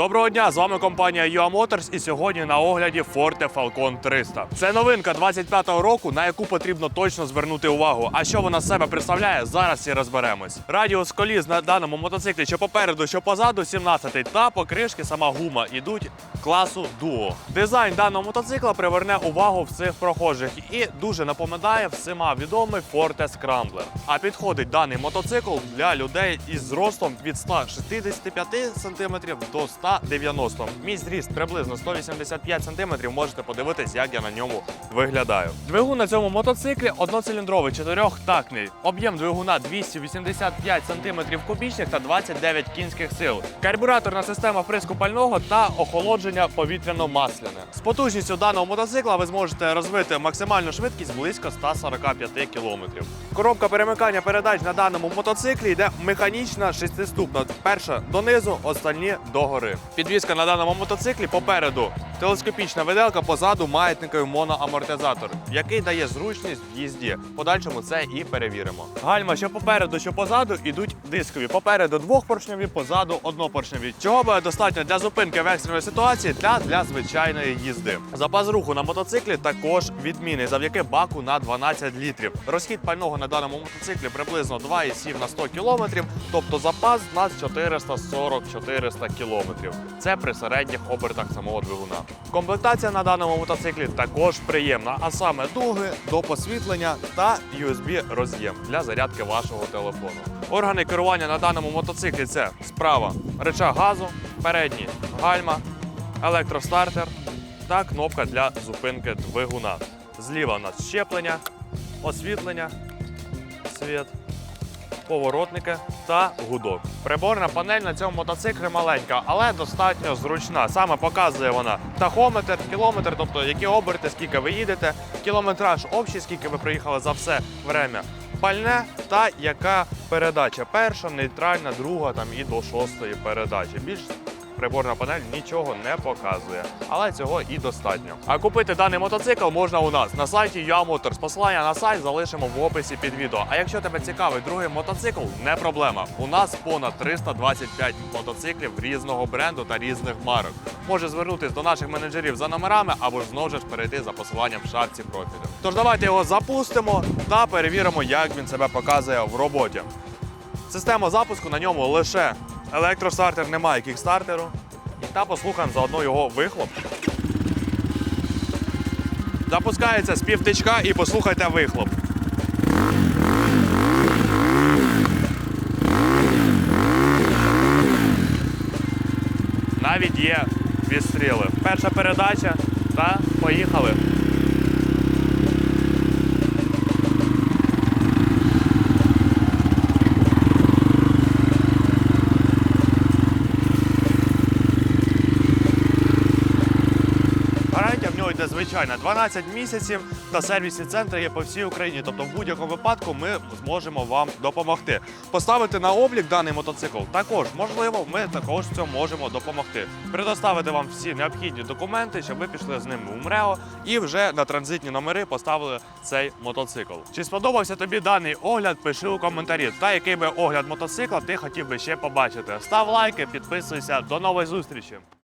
Доброго дня! З вами компанія UA Motors і сьогодні на огляді Forte Falcon 300. Це новинка 25-го року, на яку потрібно точно звернути увагу. А що вона з себе представляє, зараз і розберемось. Радіус коліс на даному мотоциклі, що попереду, що позаду, 17 та покришки сама гума ідуть класу Duo. Дизайн даного мотоцикла приверне увагу всіх прохожих і дуже напоминає всіма відомий Forte Scrambler. А підходить даний мотоцикл для людей із зростом від 165 см до 190 Мій зріст приблизно 185 см. Можете подивитись, як я на ньому виглядаю. Двигун на цьому мотоциклі одноциліндровий чотирьохтактний. Об'єм двигуна 285 см кубічних та 29 кінських сил. Карбюраторна система вприску пального та охолодження повітряно-масляне. З потужністю даного мотоцикла ви зможете розвити максимальну швидкість близько 145 км. Коробка перемикання передач на даному мотоциклі йде механічна шестиступна. Перша донизу, остальні догори. Підвізка на даному мотоциклі попереду. Телескопічна виделка позаду маятниковий моноамортизатор, який дає зручність в їзді. Подальшому це і перевіримо. Гальма, що попереду, що позаду, ідуть дискові. Попереду двохпоршневі, позаду однопоршневі. Чого буде достатньо для зупинки в екстреної ситуації та для звичайної їзди. Запас руху на мотоциклі також відмінний завдяки баку на 12 літрів. Розхід пального на даному мотоциклі приблизно 2,7 на 100 кілометрів, тобто запас на 440-400 кілометрів. Це при середніх обертах самого двигуна. Комплектація на даному мотоциклі також приємна, а саме дуги до посвітлення та USB роз'єм для зарядки вашого телефону. Органи керування на даному мотоциклі це справа рычаг газу, передній гальма, електростартер та кнопка для зупинки двигуна. Зліва у нас щеплення, освітлення, світ, поворотники та гудок. Приборна панель на цьому мотоциклі маленька, але достатньо зручна. Саме показує вона тахометр, кілометр, тобто які оберти, скільки ви їдете, кілометраж общий, скільки ви проїхали за все время. Пальне та яка передача. Перша, нейтральна, друга там і до шостої передачі. Більш приборна панель нічого не показує, але цього і достатньо. А купити даний мотоцикл можна у нас на сайті UA Motors. Посилання на сайт залишимо в описі під відео. А якщо тебе цікавий другий мотоцикл, не проблема. У нас понад 325 мотоциклів різного бренду та різних марок. Може звернутись до наших менеджерів за номерами або ж знову ж перейти за посиланням в шапці профілю. Тож давайте його запустимо та перевіримо, як він себе показує в роботі. Система запуску на ньому лише електростартер, немає кікстартеру. Та послухаємо заодно його вихлоп. Запускається з півтичка і послухайте вихлоп. Навіть є відстріли. Перша передача та поїхали. Гарантія в нього йде звичайна 12 місяців та сервісні центри є по всій Україні. Тобто, в будь-якому випадку ми зможемо вам допомогти. Поставити на облік даний мотоцикл також можливо. Ми також в цьому можемо допомогти. Предоставити вам всі необхідні документи, щоб ви пішли з ними у МРЕО і вже на транзитні номери поставили цей мотоцикл. Чи сподобався тобі даний огляд? Пиши у коментарі. Та який би огляд мотоцикла ти хотів би ще побачити. Став лайки, підписуйся. До нової зустрічі!